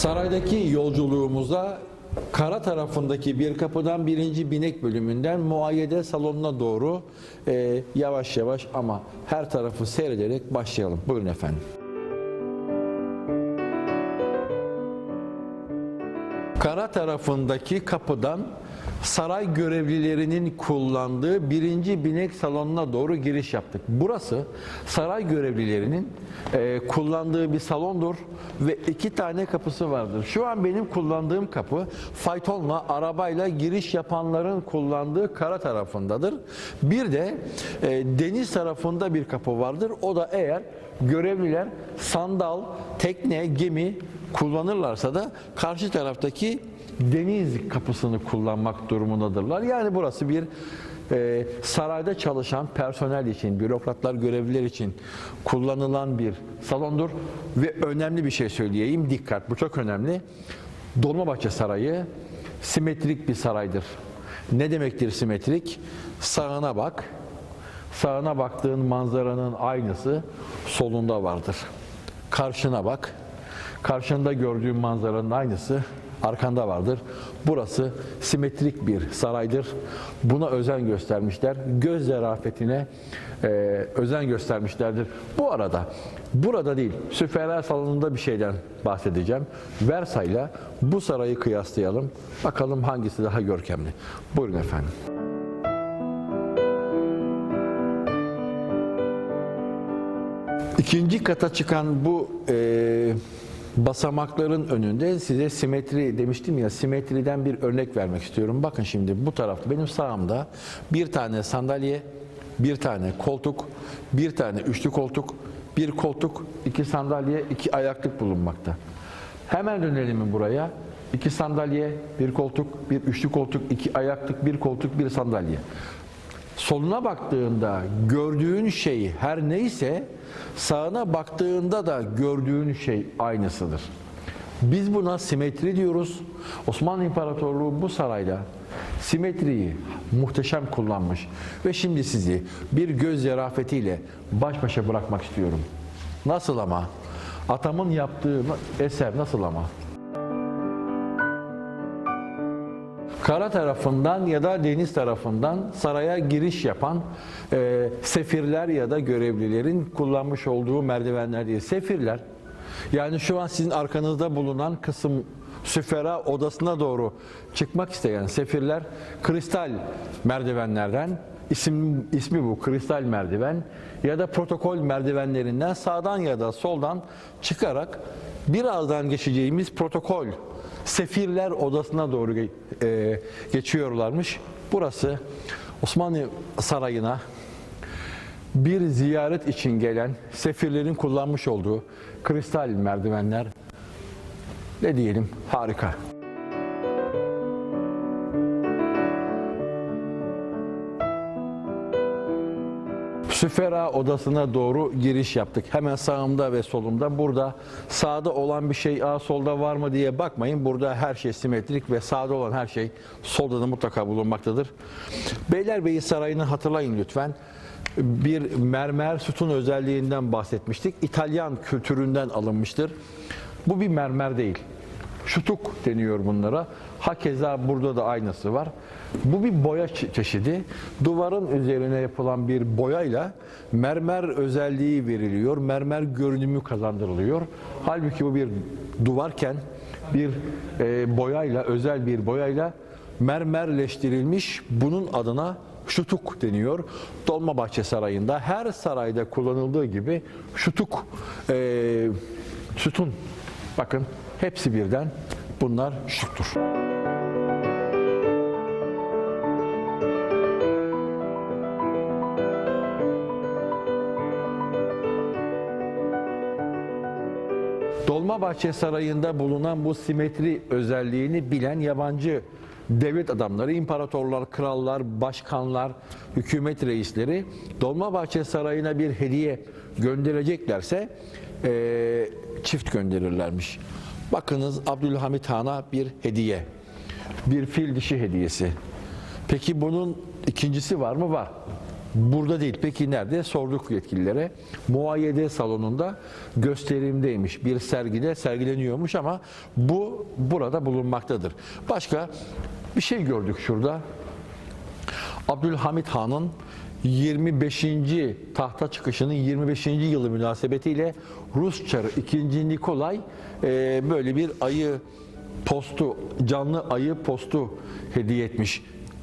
Saraydaki yolculuğumuza kara tarafındaki bir kapıdan birinci binek bölümünden muayyede salonuna doğru e, yavaş yavaş ama her tarafı seyrederek başlayalım. Buyurun efendim. Kara tarafındaki kapıdan saray görevlilerinin kullandığı birinci binek salonuna doğru giriş yaptık. Burası saray görevlilerinin e, kullandığı bir salondur ve iki tane kapısı vardır. Şu an benim kullandığım kapı faytonla, arabayla giriş yapanların kullandığı kara tarafındadır. Bir de e, deniz tarafında bir kapı vardır. O da eğer görevliler sandal, tekne, gemi kullanırlarsa da karşı taraftaki deniz kapısını kullanmak durumundadırlar. Yani burası bir e, sarayda çalışan personel için, bürokratlar, görevliler için kullanılan bir salondur. Ve önemli bir şey söyleyeyim, dikkat bu çok önemli. Dolmabahçe Sarayı simetrik bir saraydır. Ne demektir simetrik? Sağına bak, sağına baktığın manzaranın aynısı solunda vardır. Karşına bak, karşında gördüğün manzaranın aynısı arkanda vardır. Burası simetrik bir saraydır. Buna özen göstermişler. Göz zarafetine e, özen göstermişlerdir. Bu arada, burada değil, Süfera salonunda bir şeyden bahsedeceğim. Versay'la bu sarayı kıyaslayalım. Bakalım hangisi daha görkemli. Buyurun efendim. İkinci kata çıkan bu e, basamakların önünde size simetri demiştim ya simetriden bir örnek vermek istiyorum. Bakın şimdi bu tarafta benim sağımda bir tane sandalye, bir tane koltuk, bir tane üçlü koltuk, bir koltuk, iki sandalye, iki ayaklık bulunmakta. Hemen dönelim buraya. İki sandalye, bir koltuk, bir üçlü koltuk, iki ayaklık, bir koltuk, bir sandalye. Soluna baktığında gördüğün şey her neyse sağına baktığında da gördüğün şey aynısıdır. Biz buna simetri diyoruz. Osmanlı İmparatorluğu bu sarayda simetriyi muhteşem kullanmış. Ve şimdi sizi bir göz zarafetiyle baş başa bırakmak istiyorum. Nasıl ama? Atamın yaptığı eser nasıl ama? Kara tarafından ya da deniz tarafından saraya giriş yapan e, sefirler ya da görevlilerin kullanmış olduğu merdivenler değil. Sefirler yani şu an sizin arkanızda bulunan kısım süfera odasına doğru çıkmak isteyen sefirler kristal merdivenlerden isim, ismi bu kristal merdiven ya da protokol merdivenlerinden sağdan ya da soldan çıkarak birazdan geçeceğimiz protokol sefirler odasına doğru e, geçiyorlarmış. Burası Osmanlı Sarayı'na bir ziyaret için gelen sefirlerin kullanmış olduğu kristal merdivenler ne diyelim harika. Süfera odasına doğru giriş yaptık. Hemen sağımda ve solumda. Burada sağda olan bir şey aa solda var mı diye bakmayın. Burada her şey simetrik ve sağda olan her şey solda da mutlaka bulunmaktadır. Beylerbeyi Sarayı'nı hatırlayın lütfen. Bir mermer sütun özelliğinden bahsetmiştik. İtalyan kültüründen alınmıştır. Bu bir mermer değil. Şutuk deniyor bunlara. Hakeza burada da aynısı var. Bu bir boya çe- çeşidi. Duvarın üzerine yapılan bir boyayla mermer özelliği veriliyor. Mermer görünümü kazandırılıyor. Halbuki bu bir duvarken bir e, boyayla, özel bir boyayla mermerleştirilmiş. Bunun adına şutuk deniyor. Dolmabahçe Sarayı'nda her sarayda kullanıldığı gibi şutuk e, sütun bakın hepsi birden bunlar şutuktur. Dolmabahçe Sarayı'nda bulunan bu simetri özelliğini bilen yabancı devlet adamları, imparatorlar, krallar, başkanlar, hükümet reisleri Dolmabahçe Sarayı'na bir hediye göndereceklerse eee, çift gönderirlermiş. Bakınız Abdülhamit Han'a bir hediye, bir fil dişi hediyesi. Peki bunun ikincisi var mı? Var. burada değil. Peki nerede? Sorduk yetkililere. Muayyede salonunda gösterimdeymiş. Bir sergide sergileniyormuş ama bu burada bulunmaktadır. Başka bir şey gördük şurada. Abdülhamit Han'ın 25. tahta çıkışının 25. yılı münasebetiyle Rus Çarı 2. Nikolay e, böyle bir ayı postu, canlı ayı postu hediye etmiş.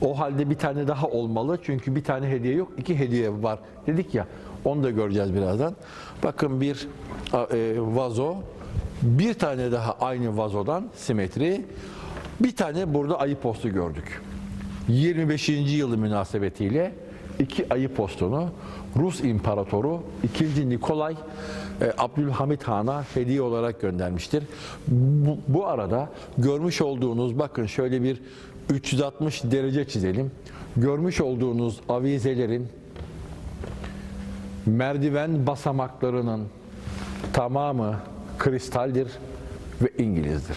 O halde bir tane daha olmalı çünkü bir tane hediye yok, iki hediye var dedik ya. Onu da göreceğiz birazdan. Bakın bir e, vazo, bir tane daha aynı vazodan simetri, bir tane burada ayı postu gördük. 25. yılı münasebetiyle iki ayı postunu Rus İmparatoru 2. Nikolay e, Abdülhamit Han'a hediye olarak göndermiştir. Bu, bu arada görmüş olduğunuz bakın şöyle bir 360 derece çizelim. Görmüş olduğunuz avizelerin merdiven basamaklarının tamamı kristaldir ve İngilizdir.